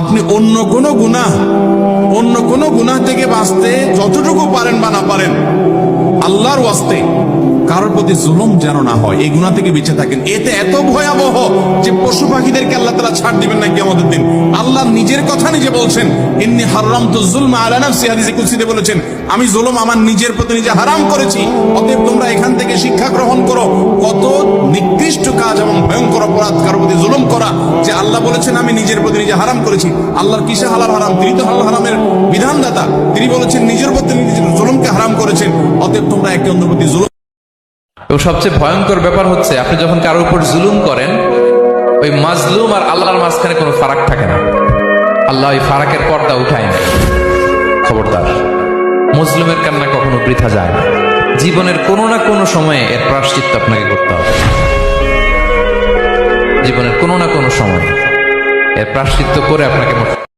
আপনি অন্য কোনো গুনাহ, অন্য কোনো গুনাহ থেকে বাঁচতে যতটুকু পারেন বা না পারেন, আল্লাহর ওয়াস্তে কারোর প্রতি জুলুম যেন না হয়, এই গুণা থেকে বেঁচে থাকেন। এতে এত ভয়াবহ যে পশু পাখিদেরকে আল্লাহ তালা ছাড় দিবেন নাকি আমাদের দিন। আল্লাহ নিজের কথা নিজে বলছেন, ইন্নি হারাম তো জুলম আলা নাফসি হাদিসে কুদসিতে বলেছেন, আমি জুলুম আমার নিজের প্রতি নিজে হারাম করেছি, অতএব তোমরা এখান থেকে শিক্ষা গ্রহণ করো। কত নিকৃষ্ট কাজ এবং ভয়ঙ্কর অপরাধ কারোর প্রতি করা যে আল্লাহ বলেছেন, আমি নিজের প্রতি নিজে হারাম করেছি। আল্লাহর কিসে হালাল হারাম? তিনি তো হালাল হারামের বিধানদাতা। তিনি বলেছেন, নিজের প্রতি নিজের জুলুমকে হারাম করেছেন, অতএব তোমরা একে অন্যের প্রতি জুলুম এবং সবচেয়ে ভয়ঙ্কর ব্যাপার হচ্ছে, আপনি যখন কারোর উপর জুলুম করেন, ওই মাজলুম আর আল্লাহর মাঝখানে কোনো ফারাক থাকে না। আল্লাহ ওই ফারাকের পর্দা উঠায় না খবরদার মুসলিমের কান্না কখনো বৃথা যায় না। জীবনের কোনো না কোনো সময়ে এর প্রাশ্চিত্য আপনাকে করতে হবে। কোনো না কোনো সময়। এর প্রাশ্চিত্য করে আপনাকে